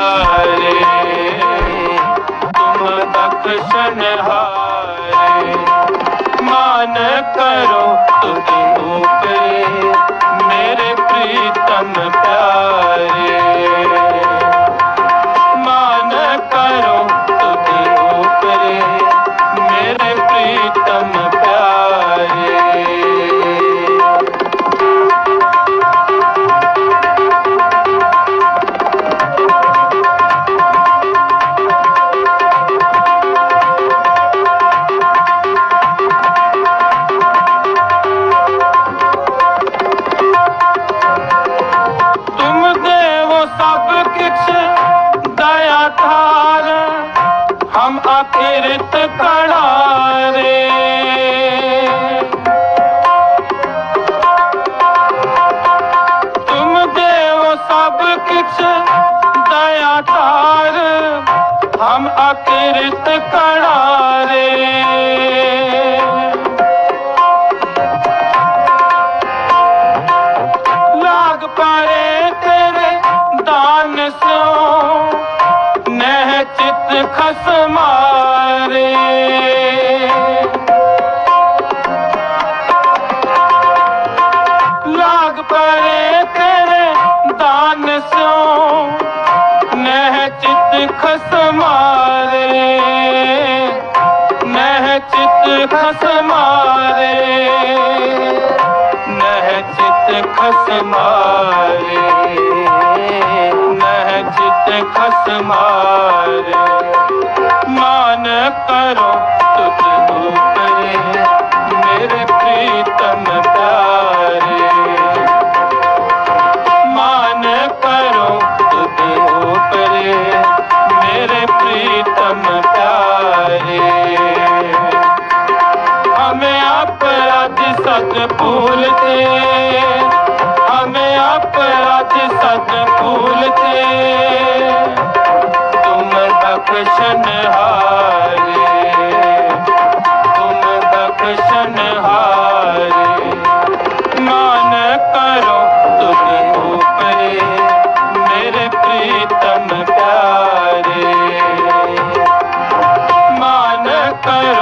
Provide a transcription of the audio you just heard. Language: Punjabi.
ਹਾਰੇ ਤੁਮ ਬਖਸ਼ਨ ਹਾਰੇ ਮਾਨ ਕਰੋ ਤੁਧ ਉਪਰੇ ਹਮ ਅਕਿਰਤ ਕਣਾਰੇ ਤੁਮ ਦੇਵੋ ਸਭ ਕਿਛ ਦਇਆ ਧਾਰ ਹਮ ਅਕਿਰਤ ਕਣਾਰੇ ਨਹਿ ਚਿਤ ਖਸਮਾਰੇ ਲਾਗ ਪਾਏ ਤੇਰੇ ਦਾਨ ਸੋ ਨਹਿ ਚਿਤ ਖਸਮਾਰੇ ਨਹਿ ਚਿਤ ਖਸਮਾਰੇ ਨਹਿ ਚਿਤ ਖਸਮਾਰੇ ਨਹਿ ਚਿਤ ਖਸਮਾਰੇ ਮਾਨ ਕਰੋ, ਤੁਧ ਉਪਰੇ ਮੇਰੇ ਪ੍ਰੀਤਮ ਪਿਆਰੇ ਮਾਨ ਕਰੋ, ਤੁਧ ਉਪਰੇ ਮੇਰੇ ਪ੍ਰੀਤਮ ਪਿਆਰੇ ਹਮੇ ਆਪਰਾਧ ਸੱਚ ਭੂਲਤੇ ਹਮੇ ਆਪਰਾਧ ਸੱਚ ਭੂਲਤੇ ਤੁਮ ਬਖਸ਼ਨਹਾਰ Yeah.